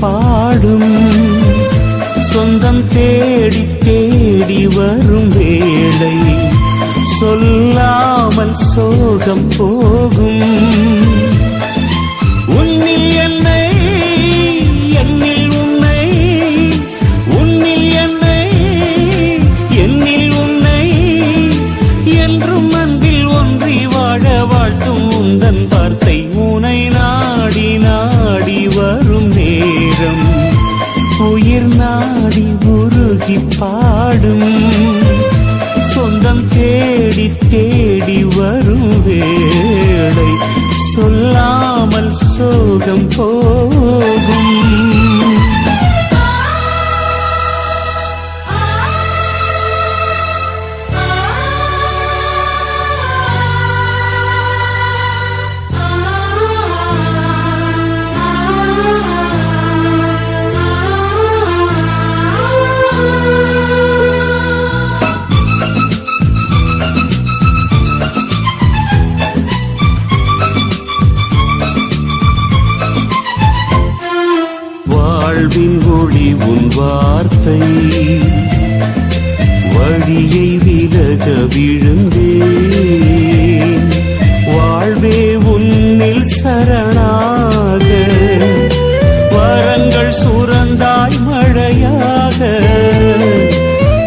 பாடும். சொந்தம் தேடி தேடி வரும் வேளை சொல்லாமல் சோகம் போகும். மாறும் நேரம். உயிர் நாடி உருகி பாடும். சொந்தம் தேடி தேடி வரும் வேளை. சொல்லாமல் சோகம் போ வாழ்வின் ஒளி உன் வார்த்தை. வழியை விலக விழுந்தேன். வாழ்வே உன்னில் சரணாக. வரங்கள் சுரந்தாய் மழையாக.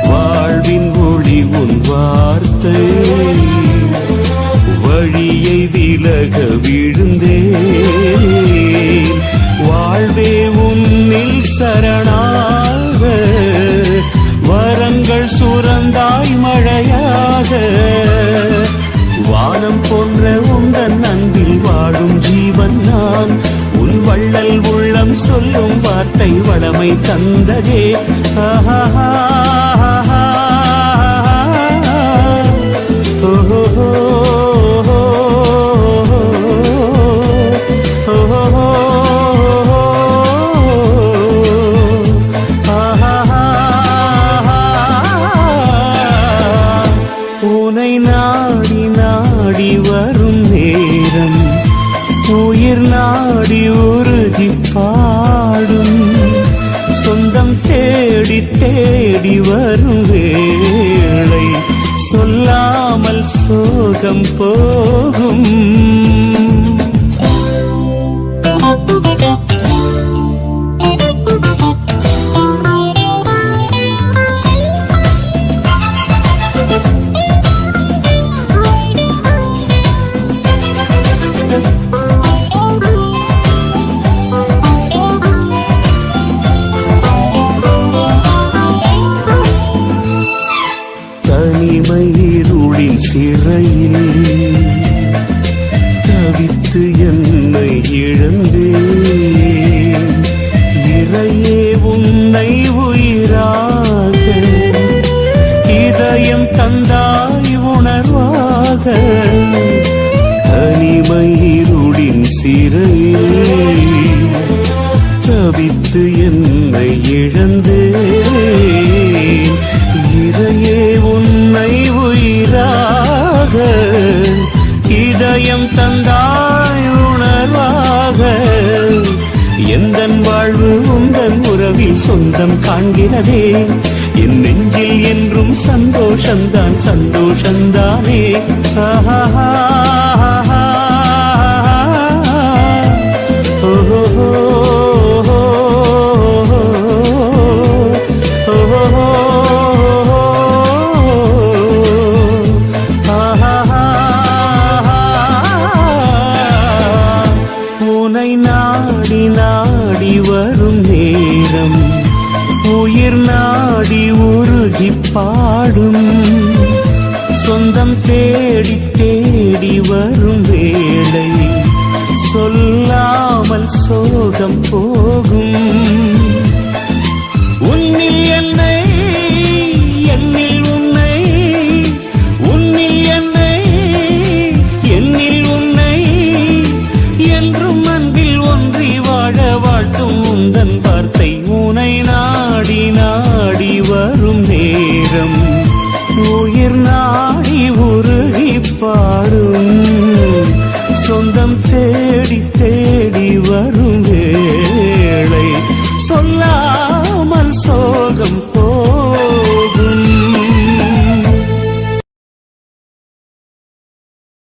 வாழ்வின் ஒளி உன் வார்த்தை. வழியை விலக விழுந்தேன். வாழ்வே உன் நில் சரணாக வரங்கள் சுரந்தாய் மழையாக. வானம் போன்ற உந்தன் அன்பில் வாழும் ஜீவன் நான். உன் வள்ளல் உள்ளம் சொல்லும் வார்த்தை வளமை தந்ததே. ஆஹா உருகி பாடும். சொந்தம் தேடி தேடி வரும் வேளை. சொல்லாமல் சோகம் போகும். சிறையில் தவித்து என்னை இழந்தேன். இறையே உன்னை உயிராக இதயம் தந்தாய் உணர்வாக தனிமயிருடின் சிறையில் தவித்து என்னை இழந்தேன். எந்தன் வாழ்வு உந்தன் உறவில் சொந்தம் காண்கிறதே. என் நெஞ்சில் என்றும் சந்தோஷந்தான் சந்தோஷந்தானே. ஆஹா நேரம் உயிர் நாடி உருகி பாடும். சொந்தம் தேடி தேடி வரும் வேளை. சொல்லாமல் சோகம் போகும். வரும் நேரம். உயிர் நாடி உருகி பாடும். சொந்தம் தேடி